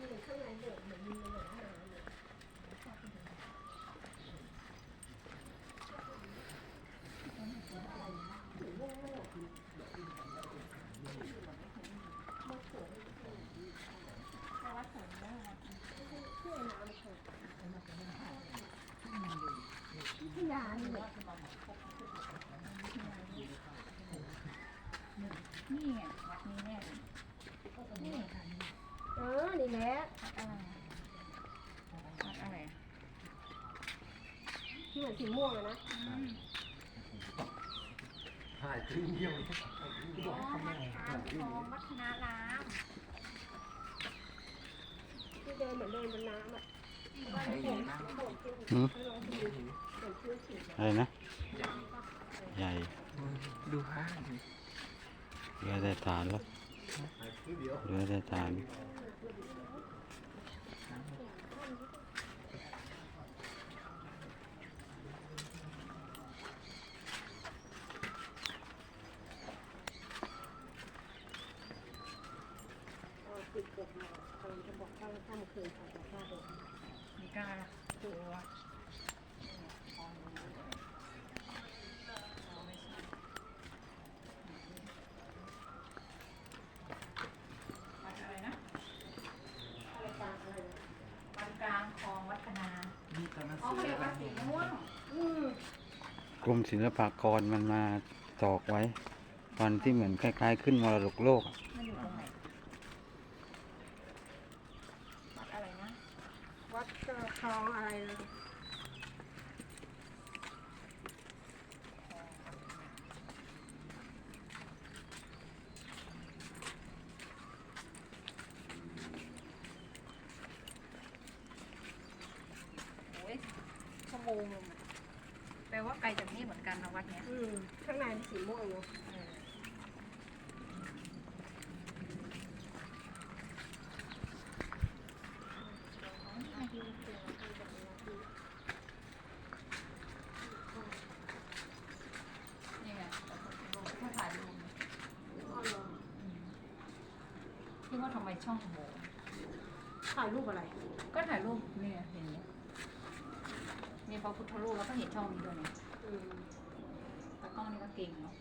นี่ไงนี่แน่นี่ค่ะ วัดอะไรอะวัดอะไรอะที่เหมือนสีม่วงอะนะถ่ายครึ่งเดียวอ๋อวัดทางคลองวัฒนารามที่เดินเหมือนเดินบนน้ำอะหืมให้ลองดูเหมือนพื้นสีอะไรนะ ใหญ่ดูห้างเหลือแต่ฐานแล้วถ่ายครึ่งเดียวเหลือแต่ฐานเอา ติดกบมาเขาจะบอกว่าถ้านเคยถ่ายจากาพเลยมีกล้าตัว วัดอะไรนะ อะไรกลางอะไรนะ วัดกลางคลองวัฒนา นี่ตอนนั้น อ๋อ ซื้ เขา อ เรีย กอะไรว่าสีม่วงอืมกรมศิลปากรมันมาตอกไว้ ตอนที่เหมือนคล้าย ๆ ขึ้นมรดกโลกอะมันอยู่ตรงไหนวัดอะไรนะวัดกระคลองอะไรนะ โอ้ย ชั่วโมงนึงอะแปลว่าไกลจากนี่เหมือนกันนะวัดเนี้ยอืมข้างในเป็นสีม่วงเนาะเออนี่ไงถ้าถ่ายรูปเนี่ยอ๋อเหรอพี่ว่าทำไมช่องโบถ่ายรูปอะไร ก็ถ่ายรูปเนี่ยเห็นไหมมี พระพุทธรูปแล้วก็เห็นช่องนี้ด้วยเนี่ยอืมแต่กล้องนี้ก็เก่งเนาะ